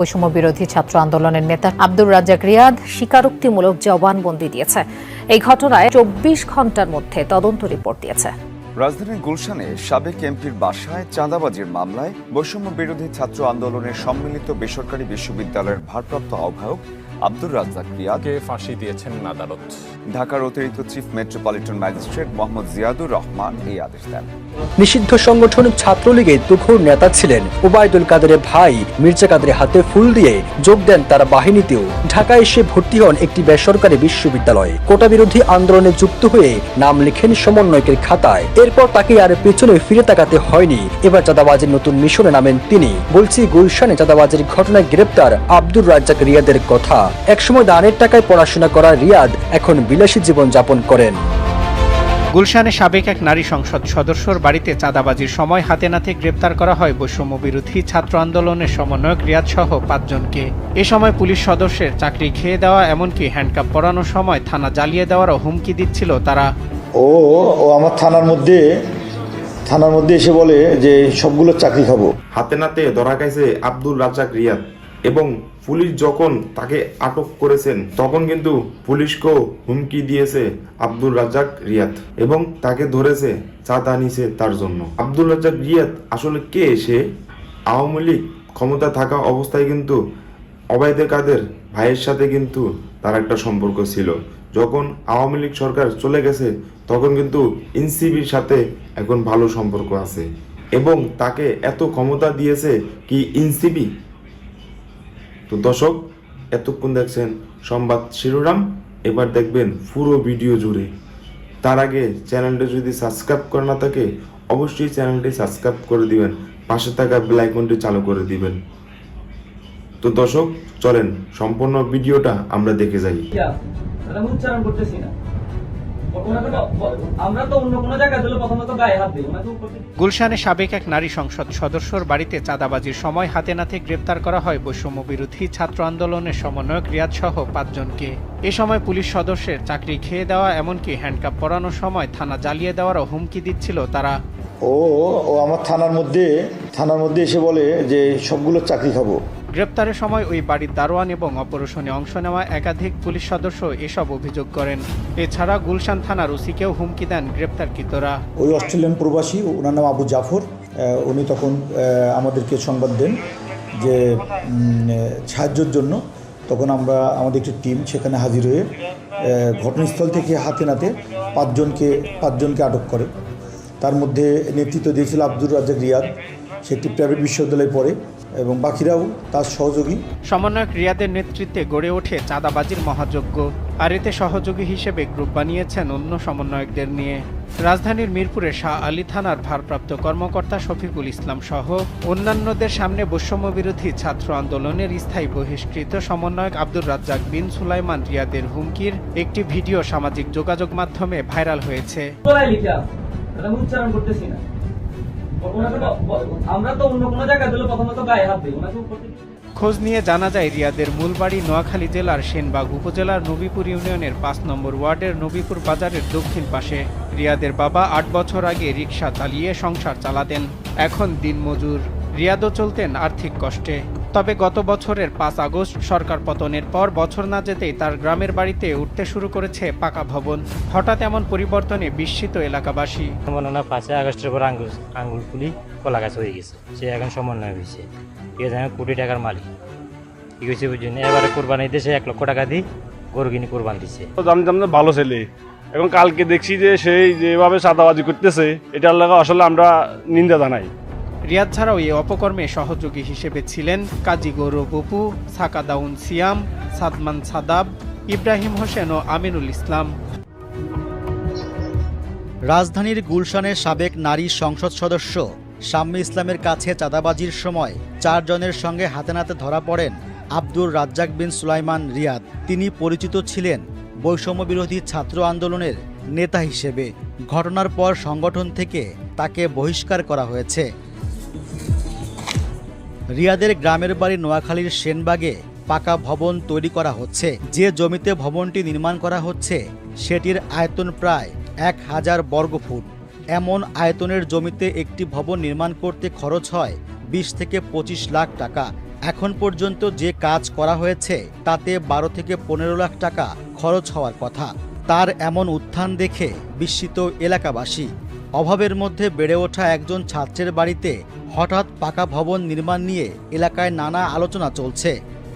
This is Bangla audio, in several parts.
বৈষম্য বিরোধী ছাত্র আন্দোলনের নেতা আব্দুর রাজ্জাক রিয়াদ স্বীকারোক্তিমূলক জবানবন্দি দিয়েছে। এই ঘটনায় চব্বিশ ঘণ্টার মধ্যে তদন্ত রিপোর্ট দিয়েছে। রাজধানীর গুলশানে সাবেক এমপির বাসায় চাঁদাবাজির মামলায় বৈষম্য বিরোধী ছাত্র আন্দোলনের সম্মিলিত বেসরকারি বিশ্ববিদ্যালয়ের ভারপ্রাপ্ত আহ্বায়ক আব্দুর রাজ্জাক রিয়াদ। কে ফাঁসি দিয়েছেন আদালত। ঢাকার অতিরিক্ত chief metropolitan magistrate Mohammad Ziadur Rahman এই আদেশ দেন। নিষিদ্ধ সংগঠন ছাত্রলীগের তুখোর নেতা ছিলেন। ওবায়দুল কাদেরের ভাই মির্জা কাদের হাতে ফুল দিয়ে যোগ দেন তার বাহিনীতেও। ঢাকায় এসে ভর্তি হন একটি বেসরকারি বিশ্ববিদ্যালয়ে। কোটা বিরোধী আন্দোলনে যুক্ত হয়ে নাম লিখেন সমন্বয়কের খাতায়। এরপর তাকে আর পেছনে ফিরে তাকাতে হয়নি। এবার চাঁদাবাজের নতুন মিশনে নামেন তিনি। বলছি গুলশানে চাঁদাবাজের ঘটনায় গ্রেপ্তার আব্দুর রাজ্জাক রিয়াদের কথা। একসময় দানের টাকায় পড়াশোনা করা রিয়াদ এখন বিলাসী জীবন যাপন করেন। গুলশানে সাবেক এক নারী সংসদ সদস্যর বাড়িতে চাঁদাবাজির সময় হাতে নাতে গ্রেপ্তার করা হয় বৈষম্য বিরোধী ছাত্র আন্দোলনের সমন্বয়ক রিয়াদ সহ পাঁচজনকে। এ সময় পুলিশ সদস্যের চাকরি খেয়ে দেওয়া এমনকি হ্যান্ডকাপ পরানোর সময় থানা জ্বালিয়ে দেওয়ারও হুমকি দিচ্ছিল তারা। ও ও আমার থানার মধ্যে থানার মধ্যে এসে বলে যে সবগুলো চাকরি খাব। হাতে নাতে ধরা খাইছে আব্দুল রাজাক রিয়াদ। এবং পুলিশ যখন তাকে আটক করেছেন, তখন কিন্তু পুলিশকেও হুমকি দিয়েছে আব্দুল রাজাক রিয়াদ এবং তাকে ধরেছে চাঁদ আনিছে তার জন্য। আব্দুল রাজাক রিয়াদ আসলে কে? সে আওয়ামী লীগ ক্ষমতা থাকা অবস্থায় কিন্তু অবায়দে কাদের ভাইয়ের সাথে কিন্তু তার একটা সম্পর্ক ছিল। যখন আওয়ামী লীগ সরকার চলে গেছে, তখন কিন্তু এনসিবির সাথে এখন ভালো সম্পর্ক আছে এবং তাকে এত ক্ষমতা দিয়েছে কি এনসিবি তো দর্শক, এতক্ষণ দেখছেন সংবাদ শিরোনাম, এবার দেখবেন পুরো ভিডিও জুড়ে। তার আগে চ্যানেলটি যদি সাবস্ক্রাইব করা না থাকে, অবশ্যই চ্যানেলটি সাবস্ক্রাইব করে দিবেন, পাশে থাকা বেলাইকনটি চালু করে দিবেন। তো দর্শক, চলেন, সম্পূর্ণ ভিডিওটা আমরা দেখে যাই। উচ্চারণ করতেছি না। গুলশানে সাবেক এক নারী সংসদ সদস্যর বাড়িতে চাঁদাবাজির সময় হাতে নাতে গ্রেপ্তার করা হয় বৈষম্য বিরোধী ছাত্র আন্দোলনের সমন্বয়ক রিয়াদ সহ পাঁচজনকে। এ সময় পুলিশ সদস্যের চাকরি খেয়ে দেওয়া এমনকি হ্যান্ডকাপ পরানোর সময় থানা জ্বালিয়ে দেওয়ারও হুমকি দিচ্ছিল তারা। ও ও আমার থানার মধ্যে থানার মধ্যে এসে বলে যে সবগুলো চাকরি খাব। গ্রেপ্তারের সময় ওই বাড়ির দারোয়ান এবং অপারেশনে অংশ নেওয়া একাধিক পুলিশ সদস্য এসব অভিযোগ করেন। এছাড়া গুলশান থানার ওসিকেও হুমকি দেন গ্রেপ্তারকৃতরা। ওই অস্ট্রেলিয়ান প্রবাসী, ওনার নাম আবু জাফর। উনি তখন আমাদেরকে সংবাদ দেন যে সাহায্যের জন্য। তখন আমরা, আমাদের একটি টিম সেখানে হাজির হয়ে ঘটনাস্থল থেকে হাতে নাতে পাঁচজনকে পাঁচজনকে আটক করে। তার মধ্যে নেতৃত্ব দিয়েছিল আব্দুর রাজ্জাক রিয়াদ। সে একটি প্রাইভেট বিশ্ববিদ্যালয়ে পড়ে এবং বাকিরাও তার সহযোগী। সমন্বয়ক রিয়াদের নেতৃত্বে গড়ে ওঠে চাঁদাবাজির মহাযজ্ঞ আর এতে সহযোগী হিসেবে গ্রুপ বানিয়েছেন অন্য সমন্বয়কদের নিয়ে। রাজধানীর মিরপুরে শাহ আলী থানার ভারপ্রাপ্ত কর্মকর্তা শফিকুল ইসলাম সহ অন্যান্যদের সামনে বৈষম্য বিরোধী ছাত্র আন্দোলনের স্থায়ী বহিষ্কৃত সমন্বয়ক আব্দুর রাজ্জাক বিন সুলাইমান রিয়াদের হুমকির একটি ভিডিও সামাজিক যোগাযোগ মাধ্যমে ভাইরাল হয়েছে। উচ্চারণ করতেছি না। খোঁজ নিয়ে জানা যায় রিয়াদের মূল বাড়ি নোয়াখালী জেলার সেনবাগ উপজেলার নবীপুর ইউনিয়নের পাঁচ নম্বর ওয়ার্ডের নবীপুর বাজারের দক্ষিণ পাশে। রিয়াদের বাবা আট বছর আগে রিক্সা চালিয়ে সংসার চালাতেন, এখন দিনমজুর। রিয়াদও চলতেন আর্থিক কষ্টে। তবে গত বছরের পাঁচ আগস্ট সরকার পতনের পর বছর না যেতেই তার গ্রামের বাড়িতে উঠতে শুরু করেছে পাকা ভবন। হঠাৎ এমন পরিবর্তনে বিস্মিত এলাকাবাসী। মনে হয় পাঁচই আগস্টের পর আঙ্গুল আঙ্গুল ফুলি কলা গাছ হয়ে গেছে। সে এখন সমন্বয় হয়েছে। ঠিক আছে আমি কোটি টাকার মালিক। কি হয়েছে বুঝছেন এবারে কোরবানি দিয়েছে এক লক্ষ টাকা দিই গরু কিনে কোরবান দিছে। জানতাম যে ভালো ছেলে। এবং কালকে দেখছি যে সেই যেভাবে চাঁদাবাজি করতেছে এটার লাগা আসলে আমরা নিন্দা জানাই। রিয়াদ ছাড়াও এই অপকর্মে সহযোগী হিসেবে ছিলেন কাজী গৌরব অপু সাকাদাউন সিয়াম, সাদমান সাদাব, ইব্রাহিম হোসেন ও আমিনুল ইসলাম। রাজধানীর গুলশানের সাবেক নারী সংসদ সদস্য শাম্মী ইসলামের কাছে চাঁদাবাজির সময় চারজনের সঙ্গে হাতে নাতে ধরা পড়েন আব্দুর রাজ্জাক বিন সুলাইমান রিয়াদ। তিনি পরিচিত ছিলেন বৈষম্য বিরোধী ছাত্র আন্দোলনের নেতা হিসেবে। ঘটনার পর সংগঠন থেকে তাকে বহিষ্কার করা হয়েছে। রিয়াদের গ্রামের বাড়ি নোয়াখালীর সেনবাগে পাকা ভবন তৈরি করা হচ্ছে। যে জমিতে ভবনটি নির্মাণ করা হচ্ছে, সেটির আয়তন প্রায় এক হাজার বর্গফুট। এমন আয়তনের জমিতে একটি ভবন নির্মাণ করতে খরচ হয় বিশ থেকে পঁচিশ লাখ টাকা। এখন পর্যন্ত যে কাজ করা হয়েছে, তাতে বারো থেকে পনেরো লাখ টাকা খরচ হওয়ার কথা। তার এমন উত্থান দেখে বিস্মিত এলাকাবাসী। অভাবের মধ্যে বেড়ে ওঠা একজন ছাত্রের বাড়িতে হঠাৎ পাকা ভবন নির্মাণ নিয়ে এলাকায় নানা আলোচনা চলছে।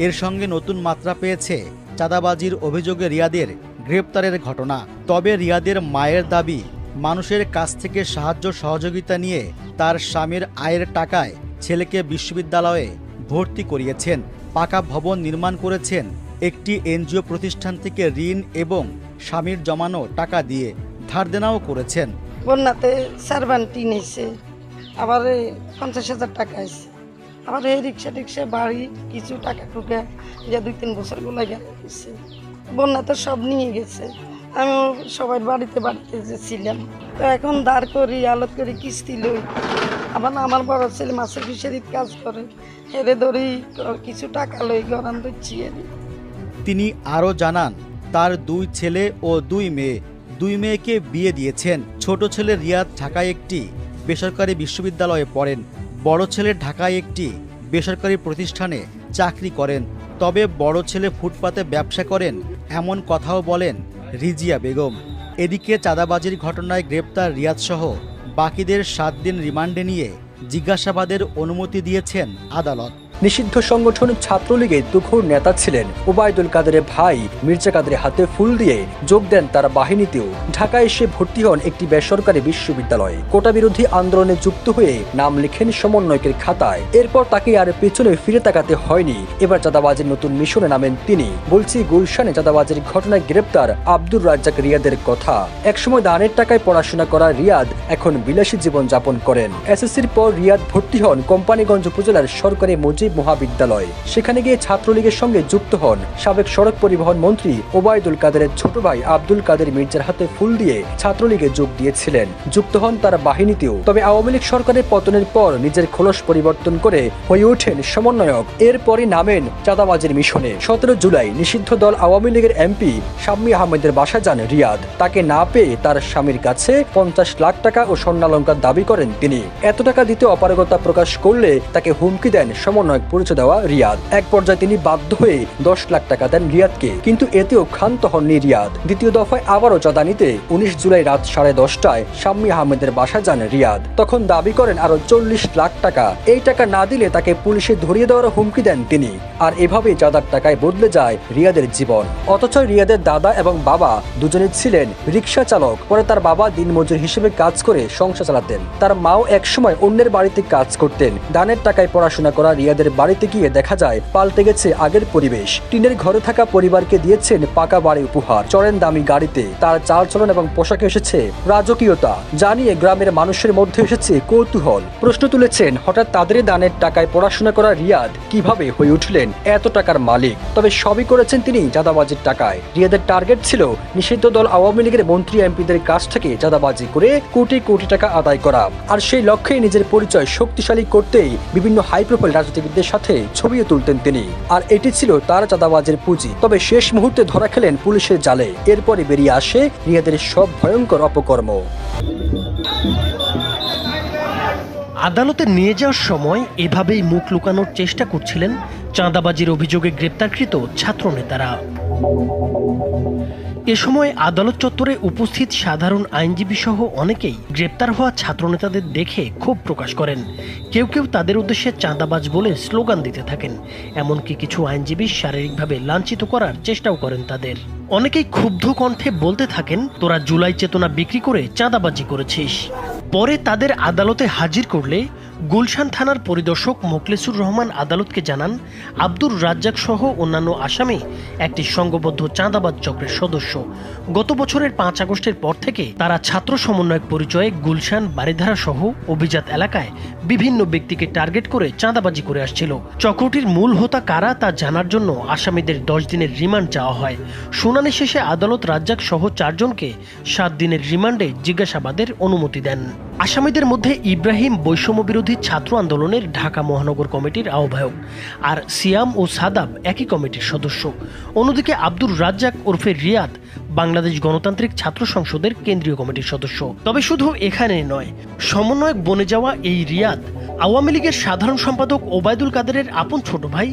এর সঙ্গে নতুন মাত্রা পেয়েছে চাঁদাবাজির অভিযোগে রিয়াদের গ্রেপ্তারের ঘটনা। তবে রিয়াদের মায়ের দাবি, মানুষের কাছ থেকে সাহায্য সহযোগিতা নিয়ে তার স্বামীর আয়ের টাকায় ছেলেকে বিশ্ববিদ্যালয়ে ভর্তি করিয়েছেন। পাকা ভবন নির্মাণ করেছেন একটি এনজিও প্রতিষ্ঠান থেকে ঋণ এবং স্বামীর জমানো টাকা দিয়ে ধার দেনাও করেছেন। বন্যাতে সার্ভান্টি আবার পঞ্চাশ হাজার টাকা আছে। আবার এই রিক্সা টিক্সা, বাড়ি কিছু টাকা টুকা যা দুই তিন বছর গুলাই গেছে। বন্যাতে সব নিয়ে গেছে। আমি সবার বাড়িতে বাড়িতে যে ছিলাম তো এখন দাঁড় করি আলত করি, কিস্তি লই। আবার আমার বড় ছেলে মাছের ফিশারির কাজ করে। হেরে ধরি কিছু টাকা লই, গরান দিচ্ছি এরই। তিনি আরও জানান, তার দুই ছেলে ও দুই মেয়ে। দুই মেয়েকে বিয়ে দিয়েছেন। ছোট ছেলে রিয়াদ, ঢাকায় একটি। বেসরকারি বিশ্ববিদ্যালয়ে পড়েন। বড় ছেলে ঢাকায় একটি বেসরকারি প্রতিষ্ঠানে চাকরি করেন। তবে বড় ছেলে ফুটপাতে ব্যবসা করেন, এমন কথাও বলেন রিজিয়া বেগম। এদিকে চাঁদাবাজির ঘটনায় গ্রেপ্তার রিয়াদসহ বাকিদের সাত দিন রিমান্ডে নিয়ে জিজ্ঞাসাবাদের অনুমতি দিয়েছেন আদালত। নিষিদ্ধ সংগঠন ছাত্রলীগের তুখোর নেতা ছিলেন। ওবায়দুল কাদেরের ভাই মির্জা কাদের হাতে ফুল দিয়ে যোগ দেন তার বাহিনীতেও। ঢাকায় এসে ভর্তি হন একটি বেসরকারি বিশ্ববিদ্যালয়ে। কোটা বিরোধী আন্দোলনে যুক্ত হয়ে নাম লিখেন সমন্বয়কের খাতায়। এরপর তাকে আর পেছনে ফিরে তাকাতে হয়নি। এবার চাঁদাবাজের নতুন মিশনে নামেন তিনি। বলছি, গুলশানে চাঁদাবাজের ঘটনায় গ্রেপ্তার আব্দুর রাজ্জাক রিয়াদের কথা। একসময় দানের টাকায় পড়াশোনা করা রিয়াদ এখন বিলাসী জীবন যাপন করেন। এসএসসির পর রিয়াদ ভর্তি হন কোম্পানিগঞ্জ উপজেলার সরকারি মুজিব মহাবিদ্যালয়। সেখানে গিয়ে ছাত্রলীগের সঙ্গে যুক্ত হন সাবেক সড়ক পরিবহন মন্ত্রী ওবায়দুল কাদেরের ছোট ভাই আব্দুল কাদের মির্জার হাতে ফুল দিয়ে ছাত্রলীগে যোগ দিয়েছিলেন। যুক্ত হন তার বাহিনীতেও। তবে আওয়ামী লীগ সরকারের পতনের পর নিজের খোলস পরিবর্তন করে হয়ে ওঠেন সমন্বয়ক। এরপরই নামেন চাঁদাবাজের মিশনে। সতেরো জুলাই নিষিদ্ধ দল আওয়ামী লীগের এমপি শাম্মী আহমেদের বাসা যান রিয়াদ। তাকে না পেয়ে তার স্বামীর কাছে পঞ্চাশ লাখ টাকা ও স্বর্ণালঙ্কার দাবি করেন তিনি। এত টাকা দিতে অপারগতা প্রকাশ করলে তাকে হুমকি দেন সমন্বয়ক পরিচয় দেওয়া রিয়াদ। এক পর্যায়ে তিনি বাধ্য হয়ে দশ লাখ টাকা দেন রিয়াদকে। কিন্তু এতেও ক্ষান্ত হননি রিয়াদ। দ্বিতীয় দফায় আবারও চাঁদা নিতে উনিশ জুলাই রাত সাড়ে দশটায় শাম্মী আহমেদের বাসা যান রিয়াদ। তখন দাবি করেন আরও চল্লিশ লাখ টাকা। এই টাকা না দিলে তাকে পুলিশে ধরিয়ে দেওয়ার হুমকি দেন তিনি। আর এভাবেই চাঁদার টাকায় বদলে যায় রিয়াদের জীবন। অথচ রিয়াদের দাদা এবং বাবা দুজনে ছিলেন রিক্সা চালক। পরে তার বাবা দিনমজুর হিসেবে কাজ করে সংসার চালাতেন। তার মাও একসময় অন্যের বাড়িতে কাজ করতেন। দানের টাকায় পড়াশোনা করা রিয়াদের বাড়িতে গিয়ে দেখা যায়, পাল্টে গেছে আগের পরিবেশ। টিনের ঘরে থাকা পরিবারকে দিয়েছেন পাকা বাড়ি উপহার। চড়েন দামি গাড়িতে, তার চালচলন এবং পোশাকে এসেছে রাজকীয়তা। জানিয়ে গ্রামের মানুষের মধ্যে এসেছে কৌতূহল। প্রশ্ন তুলেছেন, হঠাৎ তাদের দানের টাকায় পড়াশোনা করা রিয়াদ কীভাবে হয়ে উঠলেন? এত টাকার মালিক। তবে সবই করেছেন তিনি চাঁদাবাজির টাকায়। রিয়াদের টার্গেট ছিল নিষিদ্ধ দল আওয়ামী লীগের মন্ত্রী এমপিদের কাছ থেকে চাঁদাবাজি করে কোটি কোটি টাকা আদায় করা। আর সেই লক্ষ্যে নিজের পরিচয় শক্তিশালী করতেই বিভিন্ন হাই প্রোফাইল রাজনীতিবিদদের সাথে ছবিও তুলতেন তিনি। আর এটি ছিল তার চাঁদাবাজের পুঁজি। তবে শেষ মুহূর্তে ধরা খেলেন পুলিশের জালে। এরপরে বেরিয়ে আসে রিয়াদের সব ভয়ঙ্কর অপকর্ম। আদালতে নিয়ে যাওয়ার সময় এভাবেই মুখ লুকানোর চেষ্টা করছিলেন চাঁদাবাজির অভিযোগে গ্রেপ্তারকৃত ছাত্রনেতারা। এ সময় আদালত চত্বরে উপস্থিত সাধারণ আইনজীবী সহ অনেকেই গ্রেপ্তার হওয়া ছাত্রনেতাদের দেখে ক্ষোভ প্রকাশ করেন। কেউ কেউ তাদের উদ্দেশ্যে চাঁদাবাজ বলে স্লোগান দিতে থাকেন। এমনকি কিছু আইনজীবী শারীরিকভাবে লাঞ্ছিত করার চেষ্টাও করেন তাদের। অনেকেই ক্ষুব্ধ কণ্ঠে বলতে থাকেন, তোরা জুলাই চেতনা বিক্রি করে চাঁদাবাজি করেছিস। পরে তাদের আদালতে হাজির করলে গুলশান থানার পরিদর্শক মোকলেসুর রহমান আদালতকে জানান, আব্দুর রাজ্জাক সহ অন্যান্য আসামি একটি সংঘবদ্ধ চাঁদাবাজ চক্রের সদস্য। গত বছরের পাঁচ আগস্টের পর থেকে তারা ছাত্র সমন্বয়ক পরিচয়ে গুলশান, বারিধারা সহ অভিজাত এলাকায় বিভিন্ন ব্যক্তিকে টার্গেট করে চাঁদাবাজি করে আসছিল। চক্রটির মূল হোতা কারা তা জানার জন্য আসামিদের দশ দিনের রিমান্ড চাওয়া হয়। শুনানি শেষে আদালত রাজ্জাক সহ চারজনকে সাত দিনের রিমান্ডে জিজ্ঞাসাবাদের অনুমতি দেন। আসামিদের মধ্যে ইব্রাহিম বৈষম্য বিরোধী ছাত্র আন্দোলনের ঢাকা মহানগর কমিটির আহ্বায়ক আর সিয়াম ও সাদাব একই কমিটির সদস্য। অন্যদিকে আব্দুর রাজ্জাক ওরফে রিয়াদ বাংলাদেশ গণতান্ত্রিক ছাত্র সংসদের কেন্দ্রীয় কমিটির সদস্য। তবে শুধু এখানে নয়, সমন্বয়ক বনে যাওয়া এই রিয়াদ আওয়ামী লীগের সাধারণ সম্পাদক ওবায়দুল কাদেরের আপন ছোট ভাই